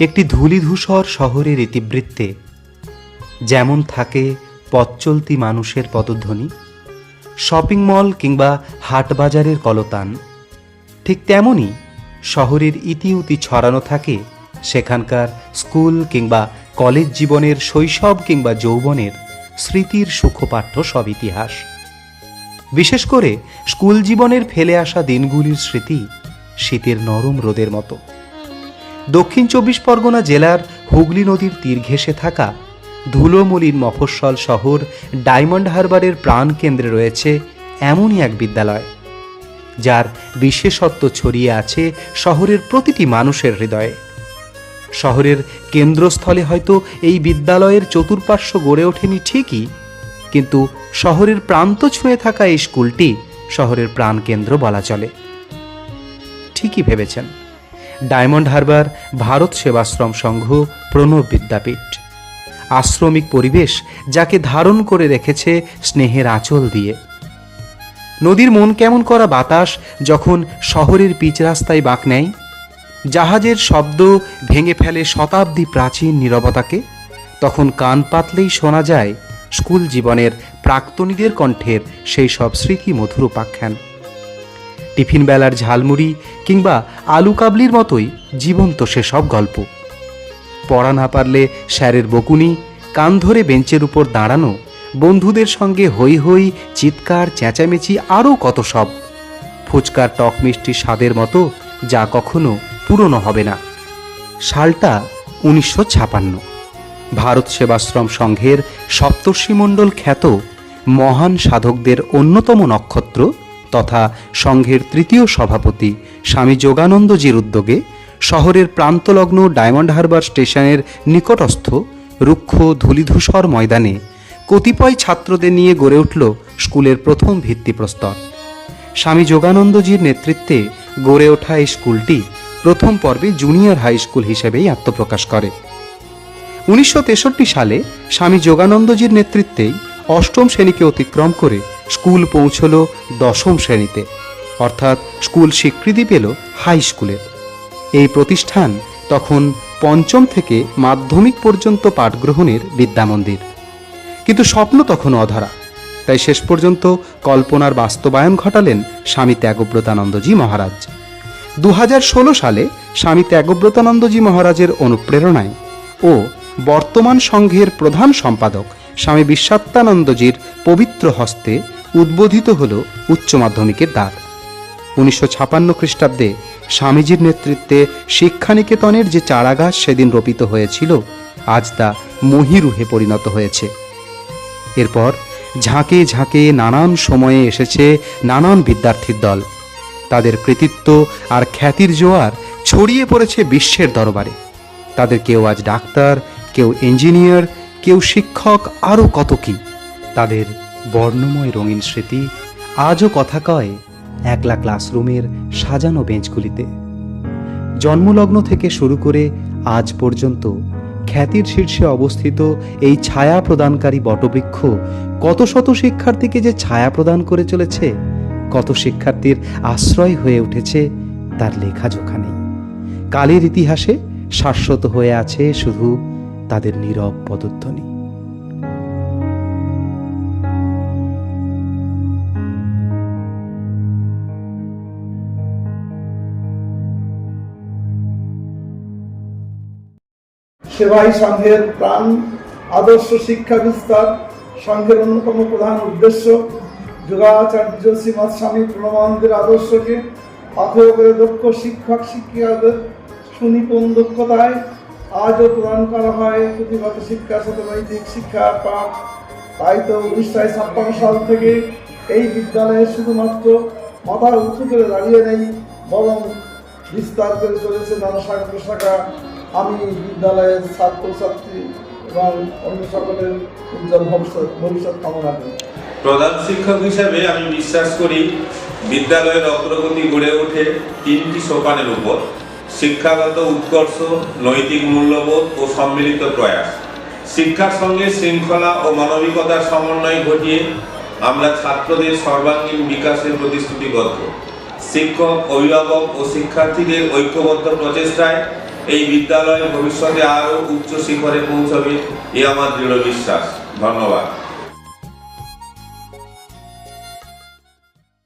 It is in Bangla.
একটি ধূলিধূসর শহরের ইতিবৃত্তে যেমন থাকে পথ চলতি মানুষের পদধ্বনি, শপিং মল কিংবা হাটবাজারের কলতান, ঠিক তেমনই শহরের ইতিউতি ছড়ানো থাকে সেখানকার স্কুল কিংবা কলেজ জীবনের শৈশব কিংবা যৌবনের স্মৃতির সুখপাঠ্য সব ইতিহাস। বিশেষ করে স্কুল জীবনের ফেলে আসা দিনগুলির স্মৃতি শীতের নরম রোদের মতো। দক্ষিণ চব্বিশ পরগনা জেলার হুগলি নদীর তীর ঘেঁষে থাকা ধুলোমলিন মফস্বল শহর ডায়মন্ড হারবারের প্রাণকেন্দ্রে রয়েছে এমনই এক বিদ্যালয়, যার বিশেষত্ব ছড়িয়ে আছে শহরের প্রতিটি মানুষের হৃদয়ে। শহরের কেন্দ্রস্থলে হয়তো এই বিদ্যালয়ের চতুর্পার্শ্ব গড়ে ওঠেনি ঠিকই, কিন্তু শহরের প্রান্ত ছুঁয়ে থাকা এই স্কুলটি শহরের প্রাণকেন্দ্র বলা চলে। ঠিকই ভেবেছেন। Diamond Harbour, Bharat Sevashram Sangha, Pranab Vidyapith. আশ্রমিক পরিবেশ যাকে ধারণ করে রেখেছে স্নেহের আঁচল দিয়ে। নদীর মন কেমন করা বাতাস যখন শহরের পিচ রাস্তায় বাঁক নেয়? জাহাজের শব্দ ভেঙে ফেলে শতাব্দী প্রাচীন নীরবতাকে। তখন কান পাতলেই শোনা যায়, স্কুল জীবনের প্রাক্তনীদের কণ্ঠের সেই সব স্মৃতি মধুর উপাখ্যান। টিফিন বেলার ঝালমুড়ি কিংবা আলু কাবলির মতোই জীবন্ত সেসব গল্প। পড়া না পারলে স্যারের বকুনি, কান ধরে বেঞ্চের উপর দাঁড়ানো, বন্ধুদের সঙ্গে হই হই চিৎকার, চেঁচামেচি, আরও কত সব। ফুচকার টক মিষ্টি স্বাদের মতো যা কখনো পুরনো হবে না। সালটা উনিশশো ছাপান্ন। ভারত সেবাশ্রম সংঘের সপ্তর্ষিমণ্ডল খ্যাত মহান সাধকদের অন্যতম নক্ষত্র তথা সংঘের তৃতীয় সভাপতি স্বামী যোগানন্দজির উদ্যোগে শহরের প্রান্তলগ্ন ডায়মন্ড হারবার স্টেশনের নিকটস্থ রুক্ষ ধূলিধূসর ময়দানে কতিপয় ছাত্রদের নিয়ে গড়ে উঠল স্কুলের প্রথম ভিত্তিপ্রস্তর। স্বামী যোগানন্দজির নেতৃত্বে গড়ে ওঠা এই স্কুলটি প্রথম পর্বে জুনিয়র হাই স্কুল হিসেবেই আত্মপ্রকাশ করে। উনিশশো তেষট্টি সালে স্বামী যোগানন্দজির নেতৃত্বেই অষ্টম শ্রেণীকে অতিক্রম করে স্কুল পৌঁছল দশম শ্রেণীতে। অর্থাৎ স্কুল স্বীকৃতি পেল হাই স্কুলের এই প্রতিষ্ঠান তখন পঞ্চম থেকে মাধ্যমিক পর্যন্ত পাঠগ্রহণের বিদ্যামন্দির। কিন্তু স্বপ্ন তখন অধরা। তাই শেষ পর্যন্ত কল্পনার বাস্তবায়ন ঘটালেন স্বামী ত্যাগব্রতানন্দজি মহারাজ। দু হাজার ষোলো সালে স্বামী ত্যাগব্রতানন্দজি মহারাজের অনুপ্রেরণায় ও বর্তমান সংঘের প্রধান সম্পাদক স্বামী বিশ্বাত্মানন্দজির পবিত্র হস্তে উদ্বোধিত হল উচ্চ মাধ্যমিকের দ্বার। উনিশশো ছাপান্ন খ্রিস্টাব্দে স্বামীজির নেতৃত্বে শিক্ষানিকেতনের যে চারাগাছ সেদিন রোপিত হয়েছিল, আজ তা মহিরুহে পরিণত হয়েছে। এরপর ঝাঁকে ঝাঁকে নানান সময়ে এসেছে নানান বিদ্যার্থীর দল। তাদের কৃতিত্ব আর খ্যাতির জোয়ার ছড়িয়ে পড়েছে বিশ্বের দরবারে। তাদের কেউ আজ ডাক্তার, কেউ ইঞ্জিনিয়ার, কেউ শিক্ষক, আরও কত কি। তাদের বর্ণময় রঙিন স্মৃতি আজও কথা কয় একলা ক্লাসরুমের সাজানো বেঞ্চগুলিতে। জন্মলগ্ন থেকে শুরু করে আজ পর্যন্ত খ্যাতির শীর্ষে অবস্থিত এই ছায়া প্রদানকারী বটবৃক্ষ কত শত শিক্ষার্থীকে যে ছায়া প্রদান করে চলেছে, কত শিক্ষার্থীর আশ্রয় হয়ে উঠেছে তার লেখাজোখা নেই। কালের ইতিহাসে শাশ্বত হয়ে আছে শুধু তাদের নীরব পদধ্বনি। সেবাই সংঘের প্রাণ, আদর্শ শিক্ষা বিস্তার, সংঘের অন্যতম প্রধান উদ্দেশ্য, যোগাচার্য শ্রীমৎ স্বামী প্রণবানন্দের আদর্শকে পাথেয় করে দক্ষ শিক্ষক শিক্ষিকাদের সুনিপুণ দক্ষতায় আজও প্রদান করা হয়। পুঁথিগত শিক্ষা সাথে শিক্ষা, পাঠ তাই তো উনিশশো ছাপ্পান্ন সাল থেকে এই বিদ্যালয়ে শুধুমাত্র মাথা উঁচু করে দাঁড়িয়ে নেই, বরং বিস্তার করে চলেছে নানা শাখা। আমি বিদ্যালয়ের ছাত্রছাত্রী এবং অন্য সকলের উজ্জ্বল ভবিষ্যৎ ভবিষ্যৎ কামনা করি। প্রধান শিক্ষক হিসেবে আমি বিশ্বাস করি বিদ্যালয়ের অগ্রগতি গড়ে ওঠে তিনটি সোপানের উপর। শিক্ষাগত উৎকর্ষ, নৈতিক মূল্যবোধ ও সম্মিলিত প্রয়াস। শিক্ষার সঙ্গে শৃঙ্খলা ও মানবিকতার সমন্বয় ঘটিয়ে আমরা ছাত্রদের সর্বাঙ্গীন বিকাশের প্রতিশ্রুতিবদ্ধ। শিক্ষক, অভিভাবক ও শিক্ষার্থীদের ঐক্যবদ্ধ প্রচেষ্টায় এই বিদ্যালয় ভবিষ্যতে আরও উচ্চ শিখরে পৌঁছবে এ আমার দৃঢ় বিশ্বাস। ধন্যবাদ।